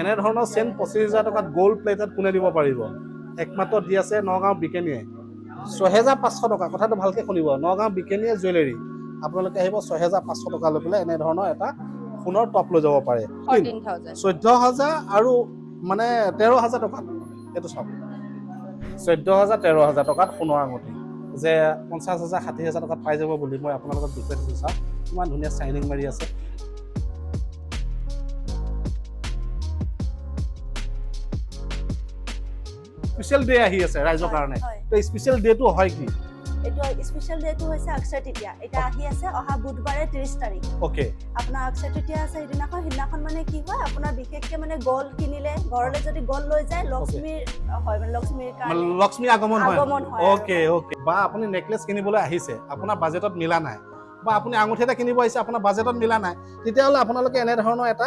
এনেধৰণৰ চেন পঁচিছ হাজাৰ টকাত গ'ল্ড প্লেটত কোনে দিব পাৰিব? একমাত্ৰ দি আছে নগাঁও বিকেনিয়ে। ছহেজাৰ পাঁচশো টকা কথাটো ভালকৈ শুনিব। নগাঁও বিকেনিয়ে জুৱেলাৰী আপোনালোকে আহিব ছহেজাৰ পাঁচশো টকা লৈ পেলাই এনেধৰণৰ এটা সোণৰ টপ লৈ যাব পাৰে। চৈধ্য হাজাৰ আৰু মানে তেৰ হাজাৰ টকাত এইটো চাওক। চৈধ্য হাজাৰ তেৰ হাজাৰ টকাত সোণৰ আঙুঠি। যে পঞ্চাছ হাজাৰ ষাঠি হাজাৰ টকাত পাই যাব বুলি মই আপোনালোকক দেখুৱাই চাওক কিমান ধুনীয়া চাইনিং মাৰি আছে। স্পেচিয়েল ডে আহি আছে ৰাইজৰ কাৰণে। তো স্পেচিয়েল ডেটো হয় কি? এইটো স্পেচিয়েল ডেটো হৈছে অক্ষয় তৃতীয়া। এতিয়া আহি আছে অহা বুধবাৰে ত্ৰিছ তাৰিখ। অ'কে। আপোনাৰ অক্ষয় তৃতীয়া আছে সেইদিনাখন সেইদিনাখন মানে কি হয় আপোনাৰ বিশেষকে মানে গল্ড কিনিলে ঘৰলৈ যদি গল্ড লৈ যায় লক্ষ্মীৰ হয় মানে লক্ষ্মীৰ কাৰণে লক্ষ্মী আগমন হয়। আগমন হয় অ'কে অ'কে। বা আপুনি নেকলেছ কিনিবলৈ আহিছে আপোনাৰ বাজেটত মিলা নাই। বা আপুনি আঙুঠি এটা কিনিব আহিছে আপোনাৰ বাজেটত মিলা নাই। তেতিয়াহ'লে আপোনালোকে এনেধৰণৰ এটা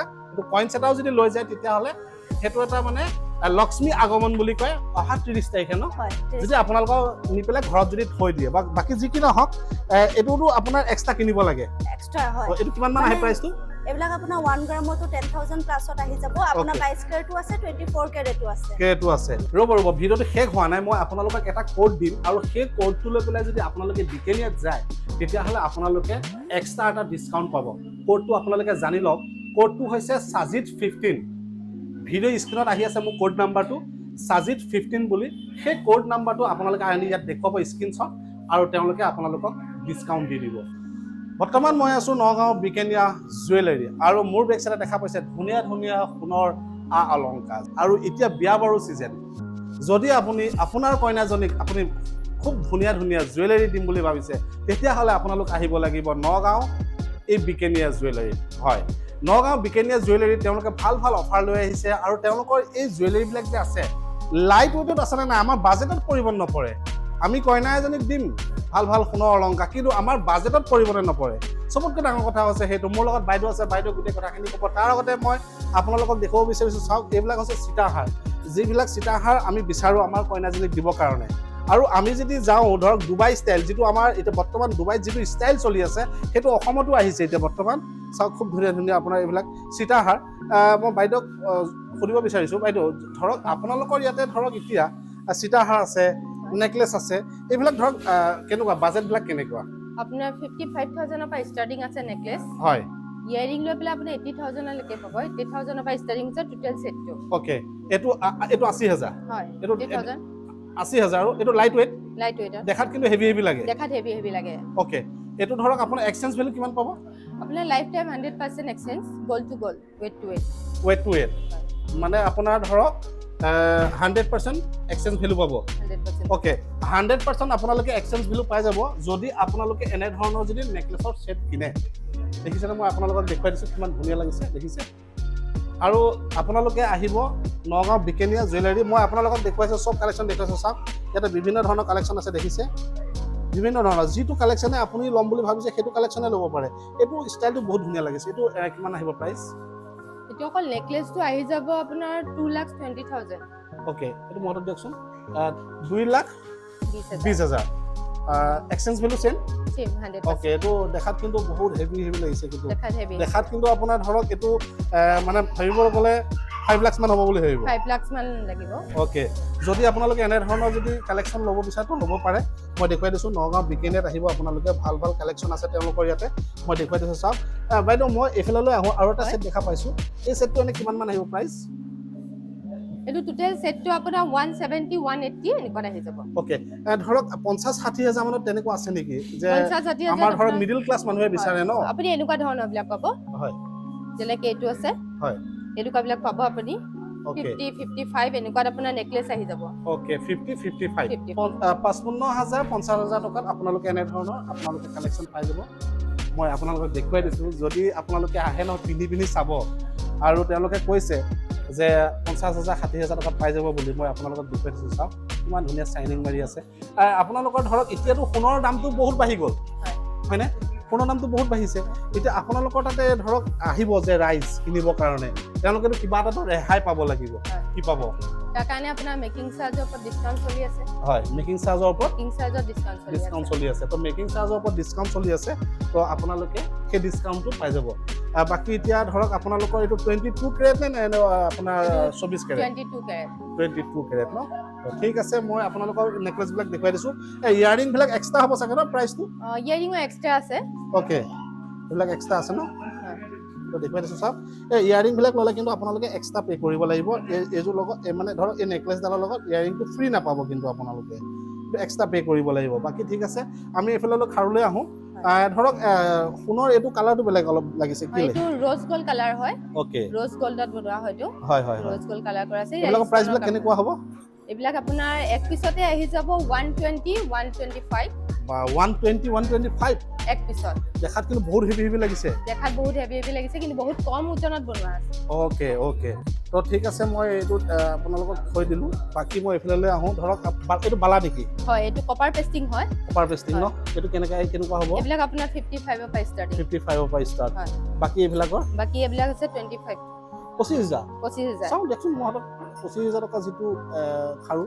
কইনছ এটাও যদি লৈ যায় তেতিয়াহ'লে সেইটো এটা মানে লক্ষ্মী আগমন বুলি কয় অহা ত্ৰিছ তাৰিখে ন? যদি আপোনালোকৰ নি পেলাই ঘৰত যদি থৈ দিয়ে বা বাকী যি কি নহওক এইটোতো আপোনাৰ এক্সট্ৰা কিনিব লাগে। হয়। এইটো কিমান মান আহে মানে- প্ৰাইচটো এইবিলাক আপোনাৰ ওৱান গ্ৰামতো টেন থাউজেণ্ড প্লাছত আহি যাব। আপোনাৰ. বাইছ কেৰেটো আছে টুৱেণ্টি ফ'ৰ কেৰেটো আছে। সেইটো আছে। ৰ'ব ৰ'ব ভিডিঅ'টো শেষ হোৱা নাই মই আপোনালোকক এটা কোড দিম আৰু সেই কোডটো লৈ পেলাই যদি আপোনালোকে বিকেনিয়াত যায় তেতিয়াহ'লে আপোনালোকে এক্সট্ৰা এটা ডিছকাউণ্ট পাব। কোডটো আপোনালোকে জানি লওক। কোডটো হৈছে চাজিত ফিফটিন ভিডিঅ' স্ক্ৰীণত আহি আছে মোৰ কোড নাম্বাৰটো চাজিত ফিফটিন বুলি। সেই কোড নাম্বাৰটো আপোনালোকে আনি ইয়াত দেখুৱাব স্ক্ৰীণশ্বট আৰু তেওঁলোকে আপোনালোকক ডিছকাউণ্ট দি দিব। বৰ্তমান মই আছোঁ নগাঁও বিকেনিয়া জুৱেলাৰী আৰু মোৰ বেক চাইডে দেখা পাইছে ধুনীয়া ধুনীয়া সোণৰ আ অলংকাৰ। আৰু এতিয়া বিয়া বাৰু ছিজন যদি আপুনি আপোনাৰ কইনাজনীক আপুনি খুব ধুনীয়া ধুনীয়া জুৱেলাৰী দিম বুলি ভাবিছে তেতিয়াহ'লে আপোনালোক আহিব লাগিব নগাঁও এই বিকেনিয়া জুৱেলাৰীত হয়। নগাঁও বিকেনিয়া জুৱেলাৰীত তেওঁলোকে ভালো ভালো অফাৰ লৈ আহিছে আৰু তেওঁলোকৰ এই জুৱেলাৰীবিলাক যে আছে লাইট ৱেটত আছেনে নাই, আমাৰ বাজেটত পৰিব নপৰে। আমি কইনা এজনীক দিম, ভালো ভালো সোণৰ অলংকাৰ, কিন্তু আমাৰ বাজেটত পৰিবনে নপৰে। চবতকৈ ডাঙৰ কথা হৈছে সেইটো, মোৰ লগত বাইদেউ আছে, বাইদেউ গোটেই কথাখিনি ক'ব। তাৰ আগতে মই আপোনালোকক দেখুৱাব বিচাৰিছোঁ, চাওক, এইবিলাক হৈছে চিতাহাৰ যিবিলাক চিতাহাৰ আমি বিচাৰোঁ আমাৰ কইনাজনীক দিবৰ কাৰণে। আৰু আমি যদি যাওঁ ধৰক ডুবাই ষ্টাইল যিটো আমাৰ এতিয়া বৰ্তমান ডুবাইত যিটো ষ্টাইল চলি আছে সেইটো অসমতো আহিছে এতিয়া বৰ্তমান। চাওক খুব ধুনীয়া ধুনীয়া আপোনাৰ এইবিলাক সীতাহাৰ। মই বাইদেউক সুধিব বিচাৰিছোঁ বাইদেউ ধৰক আপোনালোকৰ ইয়াতে ধৰক এতিয়া আহ, সীতাহাৰ আছে নেকলেছ আছে এইবিলাক ধৰক কেনেকুৱা বাজেটবিলাক কেনেকুৱা? আপোনাৰ ফিফটি ফাইভ থাউজেণ্ডৰ পৰা ষ্টাৰ্টিং আছে নেকলেছ হয়। ইয়েৰিং লৈ পেলাই আপুনি এইটি থাউজেণ্ডলৈকে পাব। এইটি থাউজেণ্ডৰ পৰা ষ্টাৰ্টিং আছে টোটেল ছেটটো অ'কে এইটো এইটো আশী হাজাৰ। হয় এইটো এইটি থাউজেণ্ড আশী হাজাৰ। এইটো লাইট ৱেইট লাইট ৱেইটৰ দেখাত কিন্তু হেভি হেভি লাগে। দেখাত হেভি হেভি লাগে। অ'কে এইটো ধৰক আপোনাৰ এক্সচেঞ্জ ভেলু কিমান পাব? আপোনাৰ life time hundred percent exchange gold to gold weight to weight weight to weight মানে আপোনাৰ ধৰক হাণ্ড্ৰেড পাৰ্চেণ্ট এক্সচেঞ্জ ভেলু পাব। অ'কে হাণ্ড্ৰেড পাৰ্চেণ্ট আপোনালোকে এক্সচেঞ্জ ভেলু পাই যাব যদি আপোনালোকে এনেধৰণৰ যদি নেকলেছৰ ছেট কিনে। দেখিছেনে মই আপোনালোকক দেখুৱাই দিছোঁ কিমান ধুনীয়া লাগিছে দেখিছে? আৰু আপোনালোকে আহিব নগাঁও বিকেনিয়া জুৱেলাৰী। মই আপোনালোকক দেখুৱাইছোঁ চব কালেকশ্যন দেখুৱাইছোঁ চাওক। ইয়াতে বিভিন্ন ধৰণৰ কালেকশ্যন আছে দেখিছে? বিভিন্ন ধৰণৰ। যিটো কালেকশ্যনে আপুনি ল'ম বুলি ভাবিছে সেইটো কালেকশ্যনে ল'ব পাৰে। এইটো ষ্টাইলটো বহুত ধুনীয়া লাগিছে। এইটো কিমান আহিব প্ৰাইচ এইটো অকল নেকলেছটো আহি যাব আপোনাৰ two lakh twenty thousand okay এইটো মোৰ হাতত দিয়কচোন। দুই লাখ বিছ হাজাৰ। এক্সচেঞ্জ চেম হাণ্ড্ৰেড অ'কে এইটো দেখাত কিন্তু বহুত হেভি হেভি লাগিছে কিন্তু। দেখাত কিন্তু আপোনাৰ ধৰক এইটো মানে ভাবিব গ'লে ফাইভ লাক্স মান হ'ব বুলি ভাবিব। ফাইভ লাখছ মান লাগিব। অ'কে যদি আপোনালোকে এনেধৰণৰ যদি কালেকশ্যন ল'ব বিচাৰে ল'ব পাৰে। মই দেখুৱাই দিছোঁ নগাঁও বিকেনিয়াত আহিব আপোনালোকে ভালো ভালো কালেকশ্যন আছে তেওঁলোকৰ ইয়াতে। মই দেখুৱাই দিছোঁ চাওক। বাইদেউ মই এইফাললৈ আহোঁ আৰু এটা ছেট দেখা পাইছোঁ। এই ছেটটো এনে কিমান মান আহিব প্ৰাইচ এইটো টোটেল ছেটটো আপোনাৰ ওৱান ছেভেণ্টি ওৱান এইট্টি এনেকুৱাত আহি যাব। অ'কে ধৰক পঞ্চাছ ষাঠি হাজাৰ মানত তেনেকুৱা আছে নেকি? যে আমাৰ ধৰক মিডিল ক্লাছ মানুহে বিচাৰে ন? আপুনি এনেকুৱা ধৰণৰ বিলাক পাব। হয়। যেনেকে এইটো আছে। হয়। এনেকুৱাবিলাক পাব আপুনি। ফিফটি ফিফটি ফাইভ এনেকুৱাত আপোনাৰ নেকলেছ আহি যাব। অ'কে ফিফটি ফিফটি ফাইভ 55 পঁচপন্ন হাজাৰ পঞ্চাছ হাজাৰ টকাত আপোনালোকে এনেধৰণৰ আপোনালোকে কালেকশ্যন পাই যাব। মই আপোনালোকক দেখুৱাই দিছোঁ যদি আপোনালোকে আহে ন পিন্ধি পিন্ধি চাব আৰু তেওঁলোকে কৈছে যে পঞ্চাছ হাজাৰ ষাঠি হাজাৰ টকাত পাই যাব বুলি। মই আপোনালোকক দিছোঁ চাওক কিমান ধুনীয়া চাইনিং মাৰি আছে। আপোনালোকৰ ধৰক এতিয়াতো সোণৰ দামটো বহুত বাঢ়ি গ'ল। হয়নে? সোণৰ দামটো বহুত বাঢ়িছে। এতিয়া আপোনালোকৰ তাতে ধৰক আহিব যে ৰাইজ কিনিবৰ কাৰণে। তেওঁলোকেতো কিবা এটাতো ৰেহাই পাব লাগিব। কি পাব? তাৰ কাৰণে আপোনাৰ মেকিং চাৰ্জৰ ওপৰত ডিছকাউণ্ট চলি আছে। হয় মেকিং চাৰ্জৰ ওপৰত মেকিং চাৰ্জৰ ডিছকাউণ্ট চলি আছে। ডিছকাউণ্ট চলি আছে। তো মেকিং চাৰ্জৰ ওপৰত ডিছকাউণ্ট চলি আছে। তো আপোনালোকে সেই ডিছকাউণ্টটো পাই যাব। বাকী এতিয়া ধৰক আপোনালোকৰ এইটো টুৱেণ্টি টু কেৰেট নে আপোনাৰ চৌবিছ কেৰেট টুৱেণ্টি টু কেৰেট ন? ঠিক আছে মই আপোনালোকৰ নেকলেছবিলাক দেখুৱাই দিছোঁ। এই ইয়াৰিংবিলাক এক্সট্ৰা হ'ব চাগে ন প্ৰাইচটো ইয়েৰিঙো এক্সট্ৰা আছে। অ'কে এইবিলাক এক্সট্ৰা আছে ন। দেখুৱাই দিছোঁ চাওক। এই ইয়াৰিংবিলাক ল'লে কিন্তু আপোনালোকে এক্সট্ৰা পে' কৰিব লাগিব। এই এইযোৰ লগত মানে ধৰক এই নেকলেছডালৰ লগত ইয়াৰিংটো ফ্ৰী নাপাব কিন্তু আপোনালোকে। এক্সট্ৰা পে' কৰিব লাগিব। বাকী ঠিক আছে আমি এইফালে খাৰুলৈ আহোঁ আহ, ধৰক সোণৰ এইটো কালাৰটো বেলেগ অলপ লাগিছে কি এইটো ৰ'জ গ'ল্ড কালাৰ হয়। অ'কে ৰ'জ গ'ল্ডত বনোৱা হয়তো হয় হয় হয়। ৰ'জ গ'ল্ড কালাৰ কৰা আছে। এইবিলাকৰ প্ৰাইচবিলাক কেনেকুৱা হ'ব? এইবিলাক আপোনাৰ এক পিছতে আহি যাব one twenty one twenty five বা one twenty one twenty five এক পিছত। দেখাত কিন্তু বহুত হেভি হেভি লাগিছে। দেখাত বহুত হেভি হেভি লাগিছে কিন্তু বহুত কম ওজনত বনোৱা আছে। অ'কে তো ঠিক আছে মই এইটোত আপোনালোকক থৈ দিলোঁ। বাকী মই এইফালে আহোঁ। ধৰক এইটো বালা নেকি? হয় এইটো কপাৰ পেষ্টিং হয়। কপাৰ পেষ্টিং ন? এইটো কেনেকৈ কেনেকুৱা হ'ব? এইবিলাক আপোনাৰ ফিফটি ফাইভৰ পৰা ষ্টাৰ্টিং ফিফটি ফাইভৰ পৰা ষ্টাৰ্ট হয়। বাকী এইবিলাকৰ? বাকী এইবিলাক হৈছে টুৱেণ্টি ফাইভ পঁচিছ হাজাৰ? পঁচিছ হাজাৰ। চাওঁ মোৰ হাতত পঁচিছ হাজাৰ টকা যিটো খাৰু।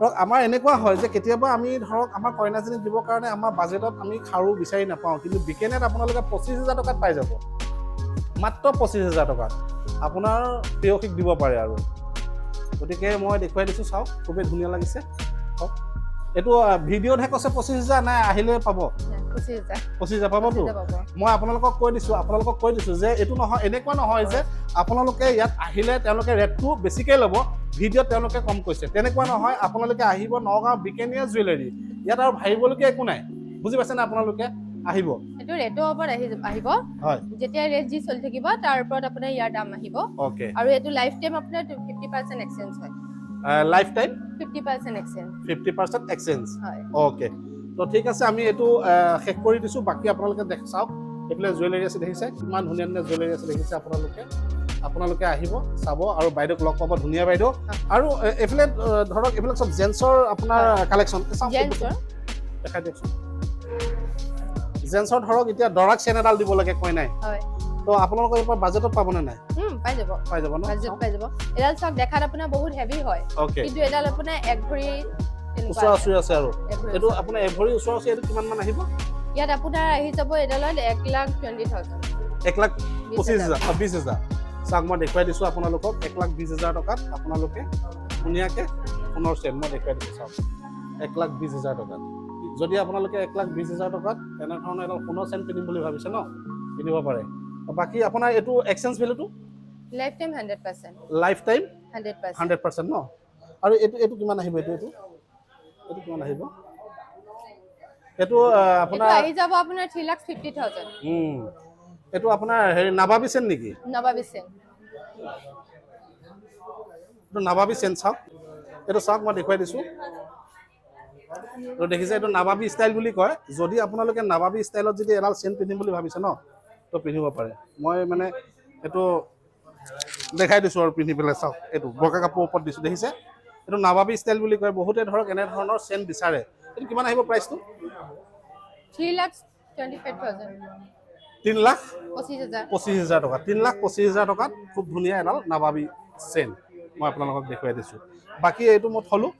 ধৰক আমাৰ এনেকুৱা হয় যে কেতিয়াবা আমি ধৰক আমাৰ কইনাজনীক দিবৰ কাৰণে আমাৰ বাজেটত আমি খাৰু বিচাৰি নাপাওঁ কিন্তু বিকেনেত আপোনালোকে পঁচিছ হাজাৰ টকাত পাই যাব। মাত্ৰ পঁচিছ হাজাৰ টকাত। আপোনাৰ প্ৰেয়সীক দিব পাৰে আৰু। গতিকে মই দেখুৱাই দিছোঁ চাওক খুবেই ধুনীয়া লাগিছে। চাওক। এইটো ভিডিঅ'তহে কৈছে পঁচিছ হাজাৰ নাই আহিলে পাব। পঁচিছ হাজাৰ। পাবতো? মই আপোনালোকক কৈ দিছোঁ আপোনালোকক কৈ দিছোঁ যে এইটো নহয় এনেকুৱা নহয় যে আপোনালোকে ইয়াত আহিলে তেওঁলোকে ৰেটটো বেছিকৈ ল'ব ভিডিঅ'ত তেওঁলোকে কম কৈছে। তেনেকুৱা নহয় আপোনালোকে আহিব নগাঁও বিকেনিয়া জুৱেলাৰী। ইয়াত আৰু ভাবিবলগীয়া একো নাই। বুজি পাইছেনে আপোনালোকে? আহিব। এইটো ৰেটৰ ওপৰত আহি আহিব। হয়। যেতিয়া ৰেট যি চলি থাকিব তাৰ ওপৰত আপোনাৰ ইয়াৰ দাম আহিব। অ'কে আৰু এইটো লাইফ টাইম আপোনাৰ ফিফটি পাৰ্চেণ্ট এক্সেঞ্জ হয়। Life time fifty percent exchange fifty percent exchange হয়। অ'কে তো ঠিক আছে আমি এইটো শেষ কৰি দিছোঁ। বাকী আপোনালোকে দেখ চাওক। এইফালে জুৱেলাৰী আছে দেখিছে। কিমান ধুনীয়া ধুনীয়া জুৱেলাৰী আছে দেখিছে আপোনালোকে। আপোনালোকে আহিব চাব আৰু বাইদেউক লগ পাব ধুনীয়া বাইদেউ। আৰু এইফালে ধৰক এইবিলাক চব জেন্টছৰ আপোনাৰ কালেকশ্যন দেখাই দিয়কচোন জেন্টছৰ ধৰক এতিয়া দৰাক চেন এডাল দিব লাগে কয় নাই? তো আপোনালোকৰ এইবাৰ বাজেটত পাবনে নাই? পাই যাব। পাই যাব ন? বাজেট পাই যাব। এডাল চাওক দেখাত আপোনাৰ বহুত হেভি হয়। কিন্তু এডাল আপোনাৰ এক ভৰি ওচৰা আছে। ওচৰি আছে আৰু। এক ভৰি এইটো আছে। আপোনাৰ এভৰি ওচৰা ওচৰি এইটো কিমান মান আহিব? ইয়াত আপোনাৰ আহি যাব এডালত এক লাখ টুৱেণ্টি থাউজেণ্ড এক লাখ পঁচিছ হাজাৰ বিছ হাজাৰ। চাওক মই দেখুৱাই দিছোঁ আপোনালোকক এক লাখ বিছ হাজাৰ টকাত আপোনালোকে ধুনীয়াকৈ সোণৰ চেট মই দেখুৱাই দিছোঁ চাওক। এক লাখ বিছ হাজাৰ টকাত। যদি আপোনালোকে এক লাখ বিছ হাজাৰ টকাত তেনেধৰণৰ এডাল সোণৰ চেন পিন্ধিম বুলি ভাবিছে ন পিন্ধিব পাৰে। বাকী আপোনাৰ এইটো exchange ভেলুটো life time hundred percent life time hundred percent hundred percent ন? আৰু এইটো এইটো কিমান আহিব এইটো এইটো? এইটো কিমান আহিব? এইটো আপোনাৰ আহি যাব আপোনাৰ থ্ৰী লাখ ফিফটি থাউজেণ্ড এইটো আপোনাৰ হেৰি নাবাবি চেন নেকি? নবাবি চেন এইটো নাবাবি চেন চাওক। এইটো চাওক মই দেখুৱাই দিছোঁ। দেখিছে এইটো নাবাবি ষ্টাইল বুলি কয়। যদি আপোনালোকে নাবাবি ষ্টাইলত যদি এডাল চেন পিন্ধিম বুলি ভাবিছে ন তো পিন্ধিব পাৰে। মই মানে এইটো দেখাই দিছোঁ আৰু পিন্ধি পেলাই চাওক। এইটো বগা কাপোৰৰ ওপৰত দিছোঁ দেখিছে? এইটো নাবাবি ষ্টাইল বুলি কয়। বহুতে ধৰক এনেধৰণৰ চেন বিচাৰে। এইটো কিমান আহিব প্ৰাইচটো three lakh twenty five thousand. তিনি লাখ পঁচিছ হাজাৰ টকা। তিনি লাখ পঁচিছ হাজাৰ টকাত খুব ধুনীয়া এডাল নাবাবি চেন মই আপোনালোকক দেখুৱাই দিছোঁ। বাকী এইটো মই থলোঁ।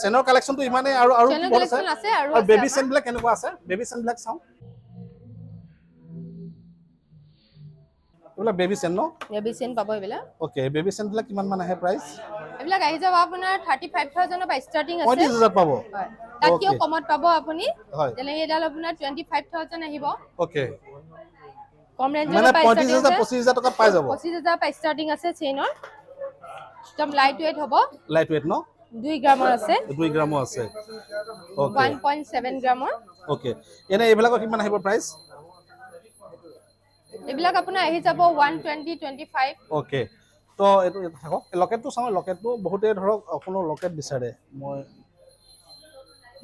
চেনৰ কালেকশ্যনটো ইমানেই আৰু আৰু আৰু বেবী চেনবিলাক কেনেকুৱা আছে? বেবী চেনবিলাক চাওঁ। এইবিলাক বেবী চেন ন? বেবী চেন পাব এইবিলাক। অ'কে বেবী চেনবিলাক কিমান মান আহে প্ৰাইচ এইবিলাক আহি যাব আপোনাৰ থাৰ্টি ফাইভ থাউজেণ্ডৰ পৰা ষ্টাৰ্টিং আছে। পঁয়ত্ৰিছ হাজাৰ পাব। হয়। কমত পাব আপুনি। হয়। যেনেকৈ এডাল আপোনাৰ টুৱেণ্টি ফাইভ থাউজেণ্ড আহিব। অ'কে। কম ৰেঞ্জৰ মানে পৰা পঁয়ত্ৰিছ ষ্টাৰ্টিং আছে। পঁচিছ হাজাৰ টকাত পাই যাব। পঁচিছ হাজাৰ পৰা ষ্টাৰ্টিং আছে চেইনৰ একদম লাইট ৱেইট হ'ব। লাইট ৱেইট ন? দুই গ্ৰামৰ আছে। দুই গ্ৰামো আছে। Point seven গ্ৰামৰ। অ'কে এনে এইবিলাকৰ কিমান আহিব প্ৰাইচ এইবিলাক আপোনাৰ আহি যাব one twenty twenty five okay তো এইটো থাকক। লকেটটো চাওঁ। লকেটটো বহুতে ধৰক অকণো লকেট বিচাৰে। মই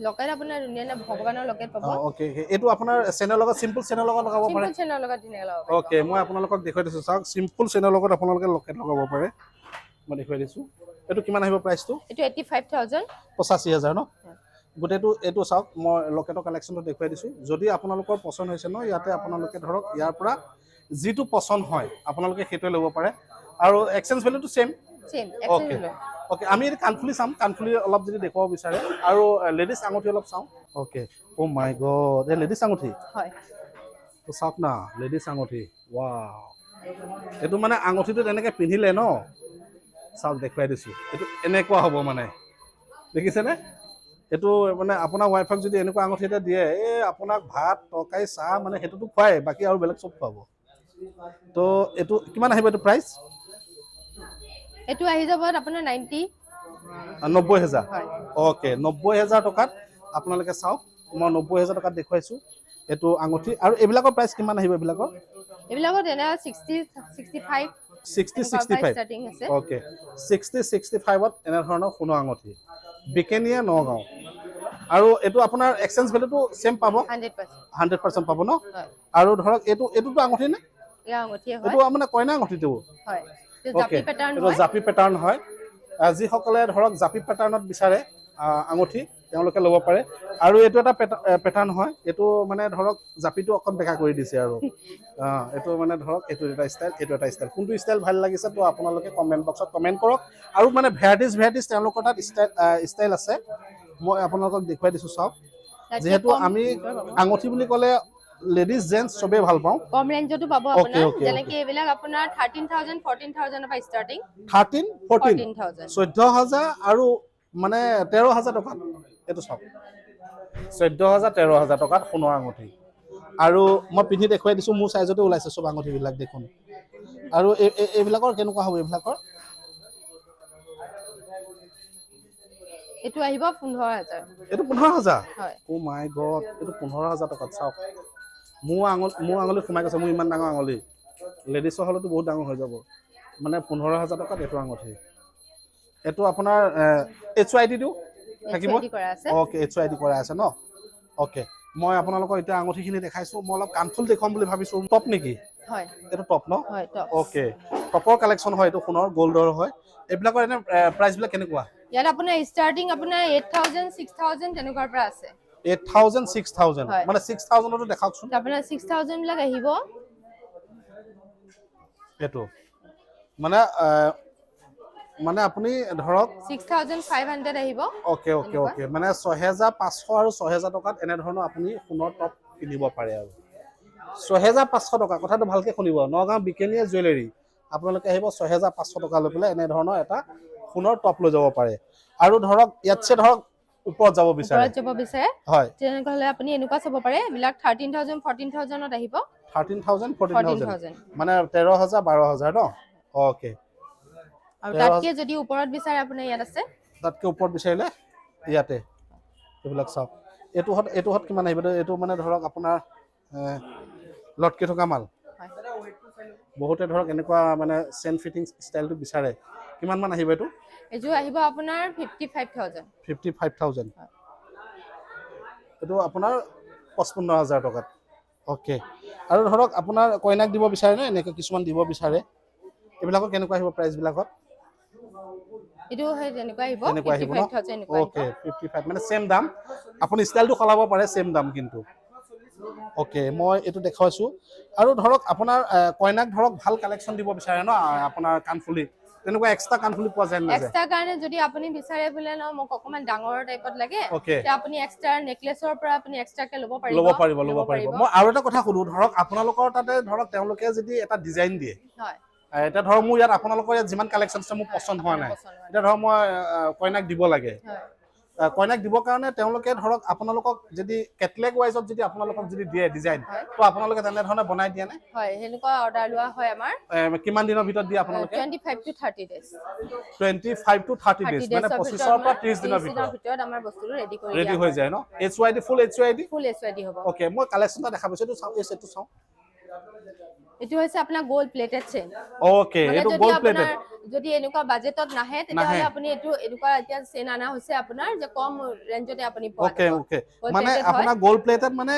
লকেট আপোনাৰ ধুনীয়া ধুনীয়া ভগৱানৰ লকেট পাব। অ'কে এইটো আপোনাৰ চেনৰ লগত চিম্পুল চেনৰ লগত লগাব পাৰে? চিম্পুল চেনৰ লগত ধুনীয়া লগাব অ'কে মই আপোনালোকক দেখুৱাই দিছোঁ। চাওক চিম্পুল চেনৰ লগত আপোনালোকে লকেট লগাব পাৰে। মই দেখুৱাই দিছোঁ। এইটো কিমান আহিব প্ৰাইচটো? এইটো এইটি ফাইভ থাউজেণ্ড। পঁচাশী হাজাৰ ন? গোটেইটো এইটো চাওক মই লকেটৰ কালেকশ্যনটো দেখুৱাই দিছোঁ। যদি আপোনালোকৰ পচন্দ হৈছে ন ইয়াতে আপোনালোকে ধৰক ইয়াৰ পৰা যিটো পচন্দ হয় আপোনালোকে সেইটোৱে ল'ব পাৰে। আৰু এক্সচেঞ্জ ভেলুটো ছেম চেম অ'কে। অ'কে আমি কাণফুলি চাম কাণফুলি অলপ যদি দেখুৱাব বিচাৰে। আৰু লেডিজ আঙুঠি অলপ চাওঁ। অ'কে অ' মাই গড এই লেডিজ আঙুঠি? হয়। চাওক না লেডিজ আঙুঠি ৱাও এইটো মানে আঙুঠিটো তেনেকৈ পিন্ধিলে ন? চাওক দেখুৱাই দিছোঁ। এইটো এনেকুৱা হ'ব মানে। দেখিছেনে? এইটো মানে আপোনাৰ ৱাইফক যদি এনেকুৱা আঙুঠি এটা দিয়ে এই আপোনাক ভাত তৰকাৰী চাহ মানে সেইটোতো খুৱাই বাকী আৰু বেলেগ চব খুৱাব। তো এইটো কিমান আহিব এইটো প্ৰাইচ এইটো আহি যাব আপোনাৰ নাইণ্টি নব্বৈ হেজাৰ? অ'কে নব্বৈ হেজাৰ টকাত আপোনালোকে চাওক মই নব্বৈ হেজাৰ টকাত দেখুৱাইছোঁ। এইটো আঙুঠি আৰু এইবিলাকৰ প্ৰাইচ কিমান আহিব এইবিলাকৰ? এইবিলাকত এনে sixty sixty five sixty sixty five starting আছে। অ'কে ছিক্সটি ছিক্সটি ফাইভত এনেধৰণৰ সোণৰ আঙুঠি। বিকেনিয়া নগাঁও। আৰু এইটো আপোনাৰ এক্সচেঞ্জ ভেলুটো ছেম পাব? Hundred percent. হাণ্ড্ৰেড পাৰ্চেণ্ট পাব ন? হয়। আৰু ধৰক এইটো এইটোতো আঙুঠি নে? এইটো মানে কইনা আঙুঠিটো। জাপি পেটাৰ্ণ হয়। জাপি পেটাৰ্ণ হয়। আহ, যিসকলে ধৰক জাপি পেটাৰ্ণত বিচাৰে আঙুঠি তেওঁলোকে ল'ব পাৰে। আৰু এইটো এটা পেটাৰ্ণ হয়। এইটো মানে ধৰক জাপিটো অকণ বেকা কৰি দিছে আৰু। এইটো মানে ধৰক এইটো এটা ষ্টাইল এইটো এটা ষ্টাইল কোনটো ষ্টাইল ভাল লাগিছে তো আপোনালোকে কমেণ্ট বক্সত কমেণ্ট কৰক। আৰু মানে ভেৰাইটিজ ভেৰাইটিজ তেওঁলোকৰ তাত ষ্টাইল ষ্টাইল আছে। মই আপোনালোকক দেখুৱাই দিছোঁ চাওক। যিহেতু আমি। আঙুঠি বুলি ক'লে লেডিজ জেণ্টছ চবেই ভাল পাওঁ। কম ৰেঞ্জতো পাব আপোনাৰ। okay, যেনেকে এইবিলাক আপোনাৰ থাৰ্টিন থাউজেণ্ড ফৰ্টিন থাউজেণ্ডৰ পৰা starting thirteen fourteen fourteen thousand চৈধ্য হাজাৰ আৰু মানে তেৰ হাজাৰ টকাত এইটো চাওক। চৈধ্য হাজাৰ তেৰ হাজাৰ টকাত সোণৰ আঙুঠি। আৰু মই পিন্ধি দেখুৱাই দিছোঁ মোৰ চাইজতে ওলাইছে চব আঙুঠিবিলাক দেখোন। আৰু এই এই- এইবিলাকৰ কেনেকুৱা হ'ব এইবিলাকৰ? এইটো আহিব পোন্ধৰ হাজাৰ। এইটো পোন্ধৰ হাজাৰ? হয়। অ' মাই গড এইটো পোন্ধৰ হাজাৰ টকাত চাওক। মোৰ আঙুল মোৰ আঙুলি সোমাই গৈছে মোৰ ইমান ডাঙৰ আঙুলি। লেডিছৰ হ'লেতো বহুত ডাঙৰ হৈ যাব। মানে পোন্ধৰ হাজাৰ টকাত এইটো আঙুঠি এইটো আপোনাৰ এইচ আই ডিটো থাকিব? অ'কে এইচ আই ডি কৰা আছে ন? অ'কে মই আপোনালোকক এতিয়া আঙুঠিখিনি দেখাইছোঁ। মই অলপ কাণফুল দেখুৱাম বুলি ভাবিছোঁ। টপ নেকি? এইটো টপ ন? অ'কে টপৰ কালেকশ্যন হয় এইটো সোণৰ গ'ল্ডৰ হয়। এইবিলাকৰ এনে প্ৰাইচবিলাক কেনেকুৱা? ইয়াত আপোনাৰ ষ্টাৰ্টিং আপোনাৰ এইট থাউজেণ্ড ছিক্স থাউজেণ্ড তেনেকুৱাৰ পৰা আছে। মানে টো দেখাওকচোন। আপোনাৰ ছিক্স থাউজেণ্ড বিলাক আহিব। এইটো। মানে মানে আপুনি ধৰক ছিক্স থাউজেণ্ড ফাইভ হাণ্ড্ৰেড আহিব। অ'কে অ'কে অ'কে মানে ছহেজাৰ পাঁচশ আৰু ছহেজাৰ টকাত এনেধৰণৰ আপুনি সোণৰ টপ কিনিব পাৰে আৰু। ছহেজাৰ পাঁচশ টকা কথাটো ভালকৈ শুনিব। নগাঁও বিকেনীয়ে জুৱেলাৰী। আপোনালোকে আহিব ছহেজাৰ পাঁচশ টকা লৈ পেলাই এনেধৰণৰ এটা সোণৰ টপ লৈ যাব পাৰে। আৰু ধৰক ইয়াতছে ধৰক ওপৰত যাব বিচাৰে। ওপৰত যাব বিচাৰে। হয়। তেনেকুৱা হ'লে আপুনি এনেকুৱা চাব পাৰে এইবিলাক থাৰ্টিন থাউজেণ্ড ফৰ্টিন থাউজেণ্ডত আহিব। থাৰ্টিন থাউজেণ্ড ফৰ্টিন থাউজেণ্ড মানে তেৰ হাজাৰ বাৰ হাজাৰ ন? অ'কে আৰু তাতকে যদি ওপৰত বিচাৰে আপোনাৰ ইয়াত আছে। তাতকৈ ওপৰত বিচাৰিলে ইয়াতে। এইবিলাক চাওক। এইটোহঁত এইটোহঁত কিমান আহিব? এইটো- এইটো মানে ধৰক আপোনাৰ লটকি থকা মাল। বহুতে ধৰক এনেকুৱা মানে চেন ফিটিং ষ্টাইলটো বিচাৰে। কিমান মান আহিব এইটো? এইযোৰ আহিব আপোনাৰ fifty five thousand fifty five thousand হয়। এইটো আপোনাৰ পঁচপন্ন হাজাৰ টকাত। অ'কে। আৰু ধৰক আপোনাৰ কইনাক দিব বিচাৰে নে? এনেকৈ কিছুমান দিব বিচাৰে। এইবিলাকৰ কেনেকুৱা আহিব প্ৰাইচবিলাকত? এইটো সেই তেনেকুৱা আহিব তেনেকুৱা ফিফটি আহিব ফাইভ ন থাউজেণ্ড এনেকুৱা অ'কে আহিব। ফিফটি ফাইভ মানে ছেম দাম। আপুনি ষ্টাইলটো সলাব পাৰে ছেম দাম কিন্তু। অ'কে মই এইটো দেখুৱাইছোঁ। আৰু ধৰক আপোনাৰ কইনাক ধৰক ভাল কালেকশ্যন দিব বিচাৰে ন? আপোনাৰ কাণফুলি। তেনেকুৱা এক্সট্ৰা কাণফুলি পোৱা যায় নাযায়? এক্সট্ৰা কাৰণে যদি আপুনি বিচাৰে বোলে ন মোক অকমান ডাঙৰ টাইপত লাগে তেতিয়া আপুনি এক্সট্ৰা নেকলেছৰ পৰা আপুনি এক্সট্ৰাকে ল'ব পাৰিব। ল'ব পাৰিব ল'ব পাৰিব। মই আৰু এটা কথা সুধো ধৰক আপোনালোকৰ তাতে ধৰক তেওঁলোকে যদি এটা ডিজাইন দিয়ে হয়। এতিয়া ধৰক মোৰ ইয়াত আপোনালোকৰ ইয়াত যিমান কালেকশ্যন আছে মোৰ পচন্দ হোৱা নাই। এতিয়া ধৰক মই কইনাক দিব লাগে। কইনাক দিবৰ কাৰণে তেওঁলোকে ধৰক আপোনালোকক যদি কেটলেগ ৱাইজত যদি আপোনালোকক যদি দিয়ে ডিজাইন তো আপোনালোকে তেনেধৰণে বনাই দিয়ে নে হয় সেনেকুৱা অৰ্ডাৰ লোৱা হয় আমাৰ। কিমান দিনৰ ভিতৰত দিয়ে আপোনালোকে? Five to thirty days twenty five to thirty days মানে ডেজৰ পঁচিছৰ পৰা ত্ৰিছ দিনৰ দিনৰ ভিতৰত। আমাৰ বস্তুটো ৰেডি কৰি ৰেডি হৈ যায় ন? H Y D full H Y D full S Y D হ'ব। অ'কে মই কালেকশ্যন এটা দেখা পাইছোঁ এইটো চাওঁ এই ছেটটো চাওঁ। এইটো হৈছে আপোনাৰ গ'ল্ড প্লেটেড অ'কে মানে এইটো যদি প্লেটেড যদি এনেকুৱা বাজেটত নাহে তেতিয়াহ'লে। আপুনি এইটো এনেকুৱা এতিয়া চেইন অনা হৈছে আপোনাৰ যে কম ৰেঞ্জতে আপুনি যাব। অ'কে Gold মানে। আপোনাৰ গ'ল্ড প্লেটেড মানে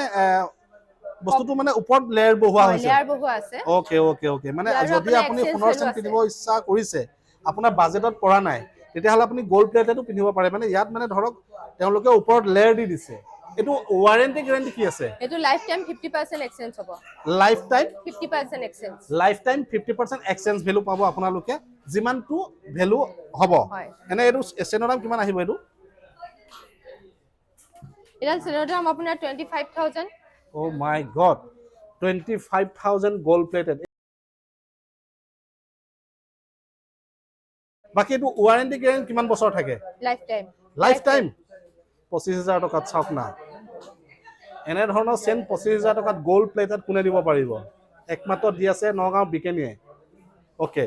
বস্তুটো মানে ওপৰত লেয়াৰ বহোৱা হৈছে লেয়াৰ বহুৱা আছে অ'কে অ'কে অ'কে মানে যদি আপুনি সোণৰ চেন। কিনিব ইচ্ছা কৰিছে আপোনাৰ বাজেটত পৰা নাই তেতিয়াহ'লে আপুনি গ'ল্ড প্লেটেডো পিন্ধিব পাৰে মানে ইয়াত মানে ধৰক তেওঁলোকে ওপৰত লেয়াৰ দি দিছে এইটো ৱাৰেণ্টি গেৰেণ্টি কি আছে? এইটো life time fifty percent exchange হ'ব। Life time fifty percent exchange life time fifty percent exchange value পাব আপোনালোকে যিমানটো ভেলু হ'ব। এনে এইটো চেনৰ দাম কিমান আহিব এইটো? এডাল চেটৰ দাম আপোনাৰ twenty five thousand oh' my god twenty five thousand gold plated বাকী এইটো ৱাৰেণ্টি গেৰেণ্টি কিমান বছৰ থাকে? লাইফ টাইম লাইফ টাইম পঁচিছ হাজাৰ টকাত চাওক না। এনেধৰণৰ চেন পঁচিছ হাজাৰ টকাত গ'ল্ড প্লেটেড কোনে দিব পাৰিব? একমাত্ৰ দি আছে নগাঁও বিকেনিয়ে। অ'কে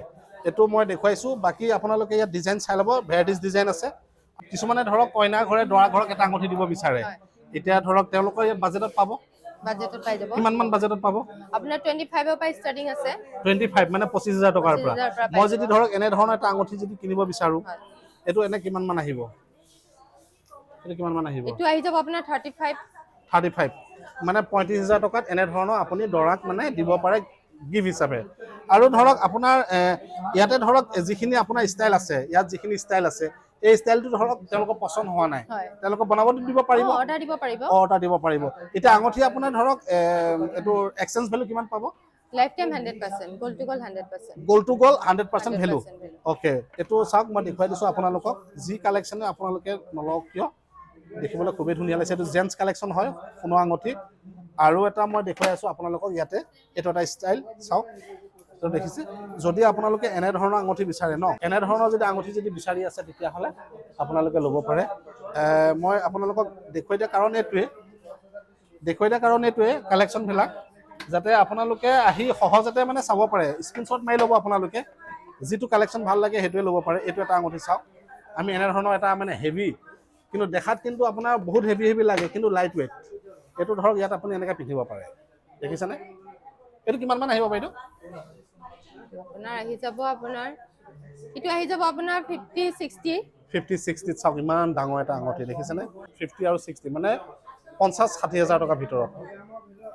এইটো মই দেখুৱাইছোঁ। বাকী আপোনালোকে ইয়াত ডিজাইন চাই ল'ব। ভেৰাইটিজ ডিজাইন আছে। কিছুমানে ধৰক কইনা ঘৰে দৰা ঘৰক এটা আঙুঠি দিব বিচাৰে। এতিয়া ধৰক তেওঁলোকৰ ইয়াত বাজেটত পাব? বাজেটত পাই যাব। কিমান মান বাজেটত পাব? আপোনাৰ টুৱেণ্টি ফাইভৰ পৰা ষ্টাৰ্টিং আছে। টুৱেণ্টি ফাইভ মানে পঁচিছ হাজাৰ টকাৰ পৰা। 25,000 মই যদি ধৰক এনেধৰণৰ এটা আঙুঠি যদি কিনিব বিচাৰোঁ এইটো এনে কিমান মান আহিব? এইটো কিমান মান আহিব? এইটো আহি যাব আপোনাৰ থাৰ্টি ফাইভ থাৰ্টি ফাইভ মানে পঁয়ত্ৰিছ হাজাৰ টকাত এনেধৰণৰ আপুনি দৰাক মানে দিব পাৰে গিফ্ট হিচাপে। আৰু ধৰক আপোনাৰ ইয়াতে ধৰক যিখিনি আপোনাৰ ষ্টাইল আছে ইয়াত যিখিনি ষ্টাইল আছে এই ষ্টাইলটো ধৰক তেওঁলোকৰ পচন্দ হোৱা নাই। তেওঁলোকে বনাব দিব পাৰিব। অৰ্ডাৰ দিব পাৰিব। অৰ্ডাৰ দিব পাৰিব। এতিয়া আঙুঠি আপোনাৰ ধৰক এইটো এক্সচেঞ্জ ভেলু কিমান পাব? লাইফ টাইম টু ভেলু 100% value। অ'কে এইটো চাওক মই দেখুৱাই দিছোঁ আপোনালোকক। যি কালেকশ্যনে আপোনালোকে নলওক কিয় দেখিবলৈ খুবেই ধুনীয়া লাগিছে। এইটো জেণ্টছ কালেকশ্যন হয় সোণৰ আঙুঠি। আৰু এটা মই দেখুৱাই আছোঁ আপোনালোকক ইয়াতে। এইটো এটা ষ্টাইল চাওক। দেখিছে। যদি আপোনালোকে এনেধৰণৰ আঙুঠি বিচাৰে ন এনেধৰণৰ যদি আঙুঠি যদি বিচাৰি আছে তেতিয়াহ'লে আপোনালোকে ল'ব পাৰে। মই আপোনালোকক দেখুৱাই দিয়া কাৰণ এইটোৱে। দেখুৱাই দিয়া কাৰণ এইটোৱে কালেকশ্যনবিলাক যাতে আপোনালোকে আহি সহজতে মানে চাব পাৰে। স্ক্ৰীনশ্বট মাৰি ল'ব আপোনালোকে। যিটো কালেকশ্যন ভাল লাগে সেইটোৱে ল'ব পাৰে। এইটো এটা আঙুঠি চাওক। আমি এনেধৰণৰ এটা মানে হেভি কিন্তু দেখাত কিন্তু আপোনাৰ বহুত হেভি হেভি লাগে কিন্তু লাইট ৱেইট এইটো ধৰক ইয়াত আপুনি এনেকৈ পিন্ধিব পাৰে। দেখিছেনে? এইটো কিমান মান আহিব বাইদেউ? আপোনাৰ আহি যাব আপোনাৰ এইটো আহি যাব আপোনাৰ ফিফটি ছিক্সটি ফিফটি ছিক্সটিত চাওক ইমান ডাঙৰ এটা আঙুঠি দেখিছেনে? ফিফটি আৰু ছিক্সটি মানে পঞ্চাছ ষাঠি হাজাৰ টকাৰ ভিতৰত।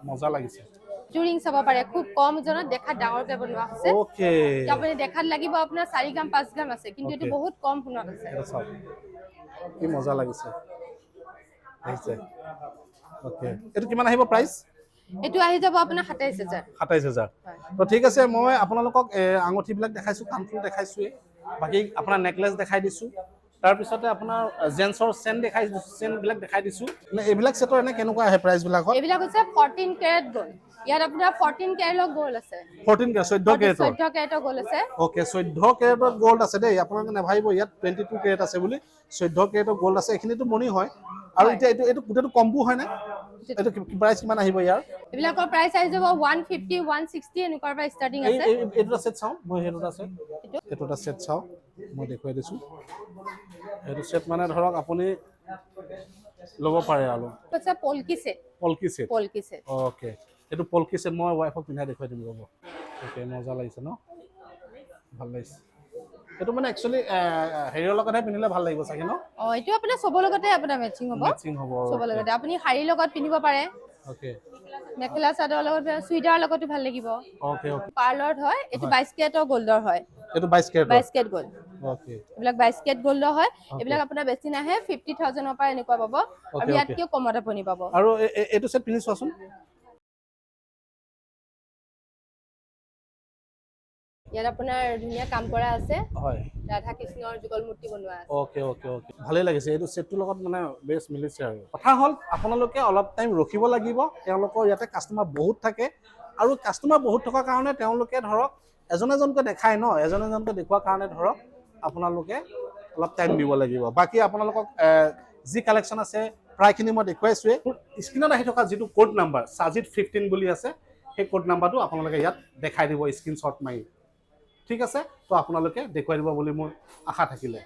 মজা লাগিছে। ৰিং চাব পাৰে। খুব কম ওজনত দেখাত ডাঙৰকে বনোৱা হৈছে। আপুনি দেখাত লাগিব আপোনাৰ চাৰি গ্ৰাম পাঁচ গ্ৰাম আছে কিন্তু এইটো বহুত কম সোণত আছে। কি মজা লাগিছে। আহিছে। অ'কে এইটো কিমান আহিব প্ৰাইচ এইটো আহি যাব আপোনাৰ সাতাইছ হাজাৰ। সাতাইছ হাজাৰ। তো ঠিক আছে মই আপোনালোকক আঙুঠিবিলাক দেখাইছোঁ কাণফুল দেখাইছোঁৱেই। বাকী আপোনাৰ নেকলেছ দেখাই দিছোঁ। তাৰপিছতে আপোনাৰ জেন্টছৰ চেন দেখাই চেনবিলাক দেখাই দিছোঁ। মানে এইবিলাক ছেটৰ এনে কেনেকুৱা আহে প্ৰাইচবিলাকত এইবিলাক হৈছে ফৰ্টিন কেৰেট গ'ল্ড ইয়াত আপোনাৰ ফৰ্টিন কেৰেটৰ গ'ল্ড আছে। ফৰ্টিন কেৰেট চৈধ্য কেৰেটৰ চৈধ্য কেৰেটৰ গ'ল্ড আছে। অ'কে চৈধ্য কেৰেটত গ'ল্ড আছে দেই। আপোনালোকে নাভাবিব ইয়াত টুৱেণ্টি টু কেৰেট আছে বুলি। চৈধ্য কেৰেটৰ গ'ল্ড আছে এইখিনিতো মণি হয়। আৰু এতিয়া এইটো এইটো গোটেইটো কম্বো হয়নে এইটো প্ৰাইচ কিমান আহিব ইয়াৰ? এইবিলাকৰ প্ৰাইচ আহি যাব ওৱান ফিফটি ওৱান ছিক্সটি এনেকুৱাৰ পৰা ষ্টাৰ্টিং আছে। এইটো এটা ছেট চাওঁ। মই সেইটো এটা ছেট এইটো? এইটো এটা ছেট চাওঁ। মই দেখুৱাই দিছোঁ। সেইটো ছেট মানে ধৰক আপুনি ল'ব পাৰে আৰু। হৈছে পলকি ছেট পলকি ছেট পলকি ছেট অ'কে এইটো পলকি ছেট মই ৱাইফক পিন্ধাই দেখুৱাই দিম ৰ'ব। অ'কে মজা লাগিছে ন? ভালো লাগিছে। এইটো মানে একচুৱেলি হেৰিৰ লগতহে পিন্ধিলে ভালো লাগিব চাগে ন? অ এইটো আপোনাৰ চবৰ লগতে আপোনাৰ মেচিং হ'ব। মেচিং হ'ব চবৰ লগতে। আপুনি শাৰীৰ লগত পিন্ধিব পাৰে। অ'কে মেখেলা চাদৰৰ লগত চুইদাৰৰ লগতো ভালো লাগিব। অ'কে পাৰ্লাৰত হয় এইটো বাইশ কেৰেটৰ গ'ল্ডৰ হয়। এইটো বাইছ কেৰেটৰ বাইশ কেৰেট গ'ল্ড অ'কে এইবিলাক বাইশ কেৰেট গ'ল্ডৰ হয়। এইবিলাক আপোনাৰ বেছি নাহে ফিফটি থাউজেণ্ডৰ পৰা এনেকুৱা পাব। আৰু ইয়াতকেও কমত আপুনি পাব। আৰু এইটো ছেট পিন্ধি চোৱাচোন। ইয়াত আপোনাৰ ধুনীয়া কাম কৰা আছে। হয়। ৰাধা কৃষ্ণৰ যুগল মূৰ্তি বনোৱা আছে। অ'কে অ'কে অ'কে ভালেই লাগিছে। এইটো ছেটটোৰ লগত মানে বেষ্ট মিলিছে আৰু। কথা হ'ল আপোনালোকে অলপ টাইম ৰখিব লাগিব। তেওঁলোকৰ ইয়াতে কাষ্টমাৰ বহুত থাকে। আৰু কাষ্টমাৰ বহুত থকাৰ কাৰণে তেওঁলোকে ধৰক এজন এজনকৈ দেখায় ন এজন এজনকৈ দেখুৱাৰ কাৰণে ধৰক আপোনালোকে অলপ টাইম দিব লাগিব। বাকী আপোনালোকক যি কালেকশ্যন আছে প্ৰায়খিনি মই দেখুৱাইছোৱেই স্ক্ৰীণত আহি থকা যিটো কোড নাম্বাৰ চাজিত ফিফটিন বুলি আছে সেই কোড নাম্বাৰটো আপোনালোকে ইয়াত দেখাই দিব স্ক্ৰীণশ্বট মাৰি। ঠিক আছে? তো আপোনালোকে দেখুৱাই দিব বুলি মোৰ আশা থাকিলে।